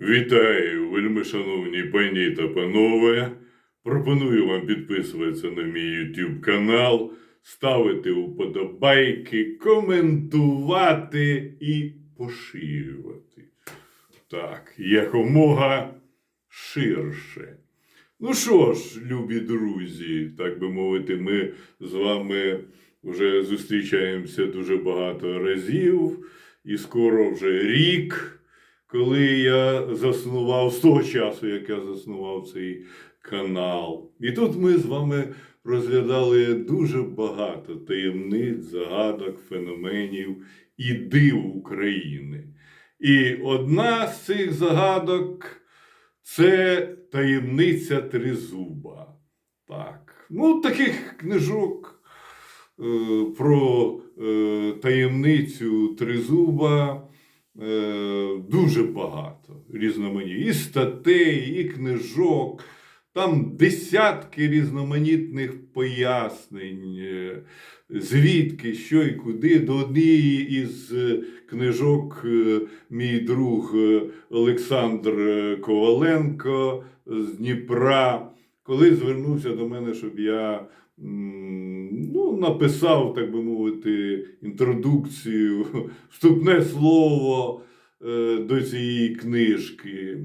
Вітаю, вельми шановні пані та панове. Пропоную вам підписуватися на мій YouTube канал, ставити уподобайки, коментувати і поширювати. Так, якомога ширше. Ну що ж, любі друзі, так би мовити, ми з вами вже зустрічаємося дуже багато разів, і скоро вже рік коли я заснував з того часу, як я заснував цей канал. І тут ми з вами розглядали дуже багато таємниць, загадок, феноменів і див України. І одна з цих загадок це таємниця Тризуба. Так. Ну, таких книжок е, про е, таємницю Тризуба. Е, дуже багато різноманітних і статей, і книжок. Там десятки різноманітних пояснень, е, звідки, що і куди. До однієї із е, книжок мій друг Олександр Коваленко з Дніпра, коли звернувся до мене, щоб я ну, написав, так би мовити, інтродукцію, вступне слово е, до цієї книжки.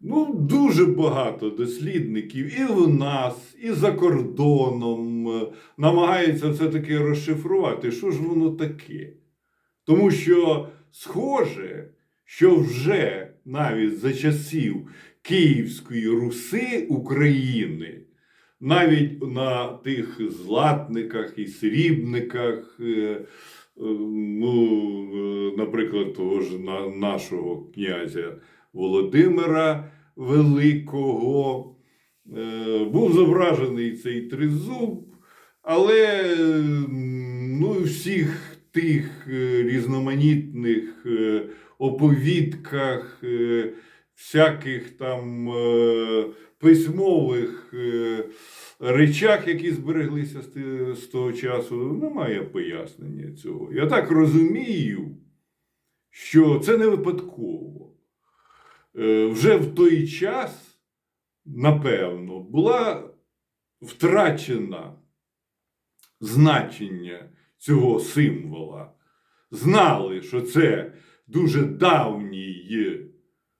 Ну, дуже багато дослідників і в нас, і за кордоном е, намагаються все-таки розшифрувати, що ж воно таке. Тому що схоже, що вже навіть за часів Київської Руси України, навіть на тих златниках і срібниках, е, е, ну, е, наприклад, того ж нашого князя Володимира Великого, був зображений цей тризуб, але ну, всіх тих різноманітних оповідках, всяких там письмових е, речах, які збереглися з того часу, немає пояснення цього. Я так розумію, що це не випадково. Е, Вже в той час, напевно, була втрачена значення цього символа. Знали, що це дуже давній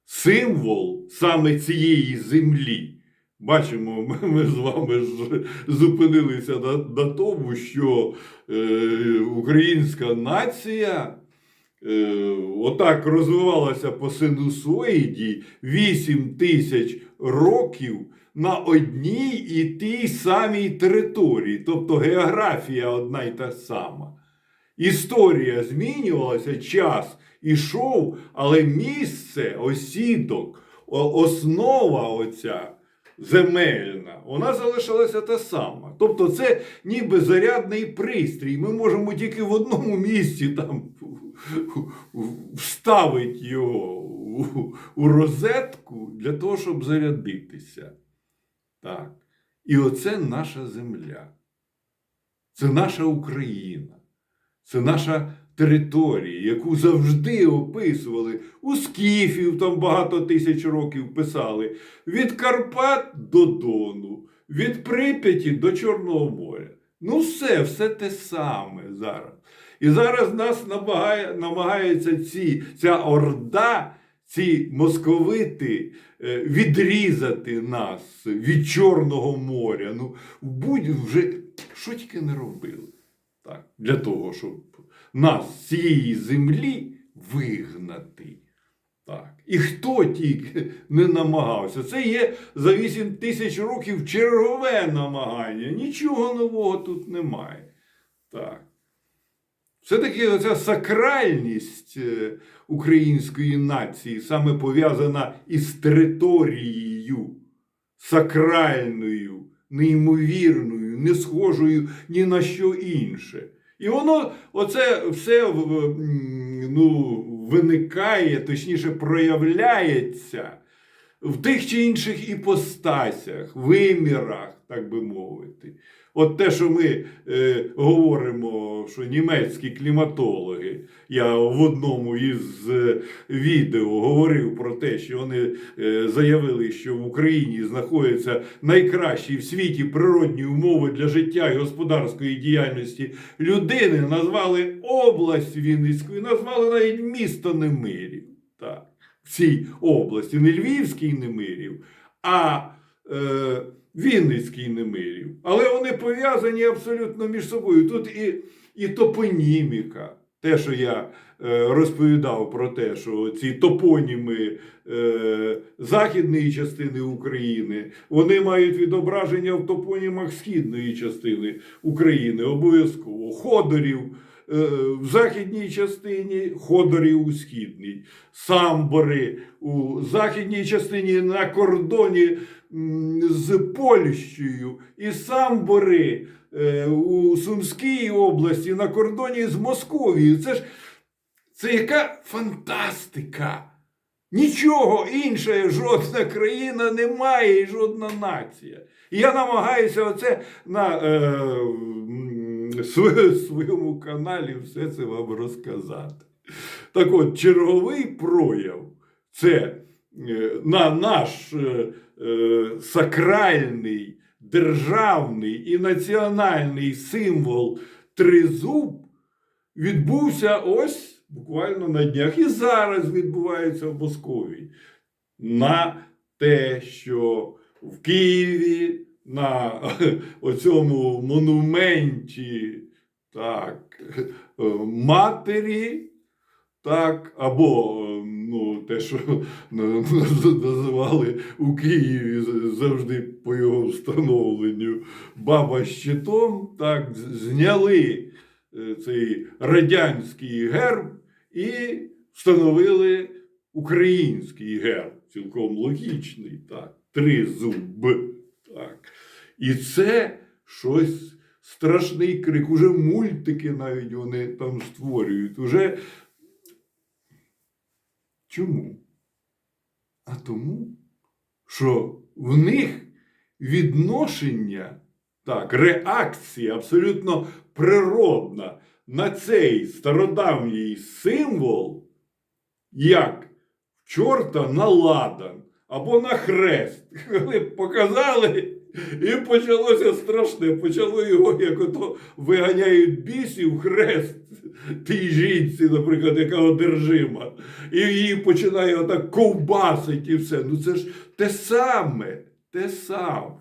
символ саме цієї землі. Бачимо, ми, з вами зупинилися на, на тому, що е, українська нація е, отак розвивалася по синусоїді 8 тисяч років на одній і тій самій території, тобто географія одна й та сама. Історія змінювалася, час ішов, але місце, осідок, основа оця земельна, вона залишилася та сама. Тобто це ніби зарядний пристрій. Ми можемо тільки в одному місці там вставити його у, розетку для того, щоб зарядитися. Так. І оце наша земля. Це наша Україна. Це наша територія, яку завжди описували. У Скіфів там багато тисяч років писали. Від Карпат до Дону, від Прип'яті до Чорного моря. Ну, все, все те саме зараз. І зараз нас намагає, намагається ці, ця орда, ці московити е, відрізати нас від Чорного моря. Ну, будь вже що тільки не робили. Так, для того, щоб нас з цієї землі вигнати. Так. І хто тільки не намагався. Це є за 8 тисяч років чергове намагання. Нічого нового тут немає. Так. Все-таки оця сакральність е, української нації саме пов'язана із територією сакральною, неймовірною, не схожою ні на що інше. І воно оце все ну, виникає, точніше, проявляється в тих чи інших іпостасях, вимірах. так би мовити. От те, що ми е, говоримо, що німецькі кліматологи, я в одному із е, відео говорив про те, що вони е, заявили, що в Україні знаходяться найкращі в світі природні умови для життя і господарської діяльності людини, назвали область Вінницьку і назвали навіть місто Немирів. Так, в цій області, не Львівський Немирів, а е, Вінницький Немирів. Але вони пов'язані абсолютно між собою. Тут і, і топоніміка. Те, що я е, розповідав про те, що ці топоніми е, західної частини України, вони мають відображення в топонімах східної частини України обов'язково. Ходорів е, в західній частині, ходорів у східній, самбори у західній частині на кордоні з Польщею, і самбори е, у Сумській області на кордоні з Московією. Це ж це яка фантастика! Нічого іншого жодна країна не має і жодна нація. І я намагаюся оце на е, своєму каналі все це вам розказати. Так от, черговий прояв це е, на наш е, сакральний, державний і національний символ тризуб відбувся ось буквально на днях. І зараз відбувається в Московії. На те, що в Києві на оцьому монументі так, е, матері, так, або е, ну, те, що на- називали у Києві завжди по його встановленню баба щитом, так, зняли е, цей радянський герб і встановили український герб, цілком логічний, так, тризуб. Так. І це щось страшний крик. Уже мультики навіть вони там створюють. Уже... Чому? А тому, що в них відношення, так, реакція абсолютно природна на цей стародавній символ, як в чорта на ладан або на хрест. Коли показали, і почалося страшне. Почало його, як ото виганяють бісів хрест тій жінці, наприклад, яка одержима, і її починає отак ковбасить і все. Ну це ж те саме, те саме.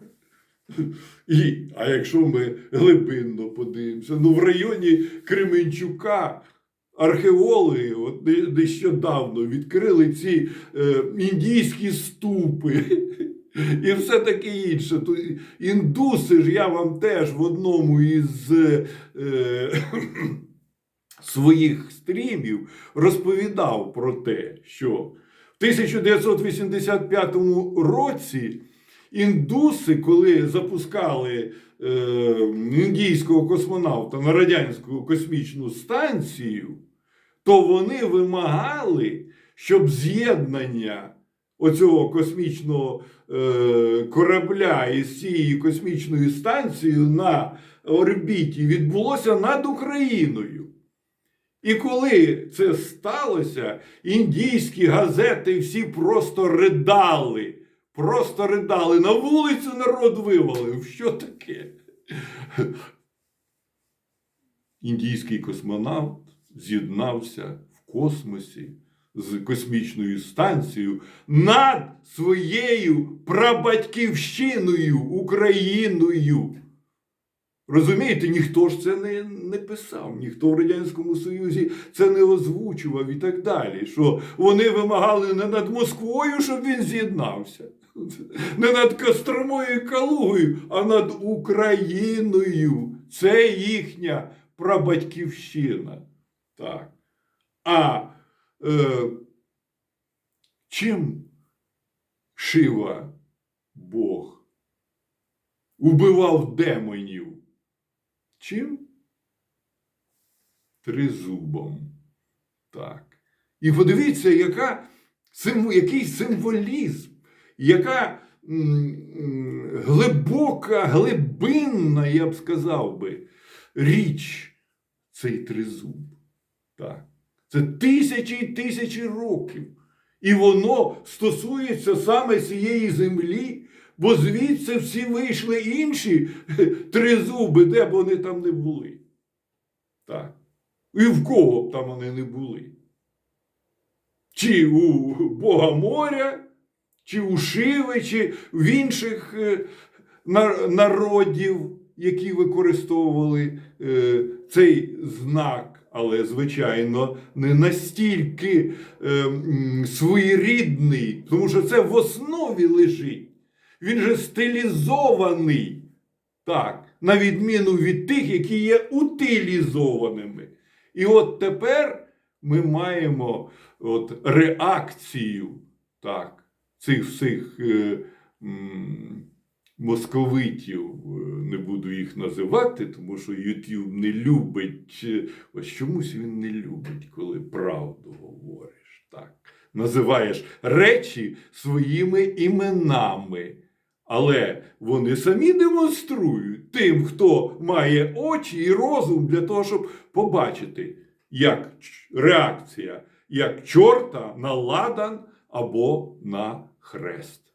І, а якщо ми глибинно подивимося, ну в районі Кременчука археологи от нещодавно відкрили ці е, індійські ступи. І все таке інше. Індуси ж я вам теж в одному із е, своїх стрімів розповідав про те, що в 1985 році індуси, коли запускали е, індійського космонавта на радянську космічну станцію, то вони вимагали, щоб з'єднання оцього космічного е, корабля із цією космічною станцією на орбіті відбулося над Україною. І коли це сталося, індійські газети всі просто ридали. Просто ридали. На вулицю народ вивалив. Що таке? Індійський космонавт з'єднався в космосі з космічною станцією над своєю прабатьківщиною Україною. Розумієте, ніхто ж це не, не писав, ніхто в Радянському Союзі це не озвучував і так далі. Що вони вимагали не над Москвою, щоб він з'єднався, не над Костромою і Калугою, а над Україною. Це їхня прабатьківщина. Так. А чим Шива Бог убивав демонів? Чим? Тризубом. Так. І подивіться, яка, який символізм, яка глибока, глибинна, я б сказав би, річ цей тризуб. Так. Це тисячі і тисячі років. І воно стосується саме цієї землі, бо звідси всі вийшли інші тризуби, де б вони там не були. Так. І в кого б там вони не були. Чи у Бога моря, чи у Шиви, чи в інших е, народів, які використовували е, цей знак, але, звичайно, не настільки е, своєрідний, тому що це в основі лежить. Він же стилізований, так, на відміну від тих, які є утилізованими. І от тепер ми маємо от, реакцію так, цих всіх е, московитів, е, не буду їх називати, тому що YouTube не любить, е, ось чомусь він не любить, коли правду говориш. Так. Називаєш речі своїми іменами. Але вони самі демонструють тим, хто має очі і розум для того, щоб побачити, як реакція, як чорта на ладан або на хрест.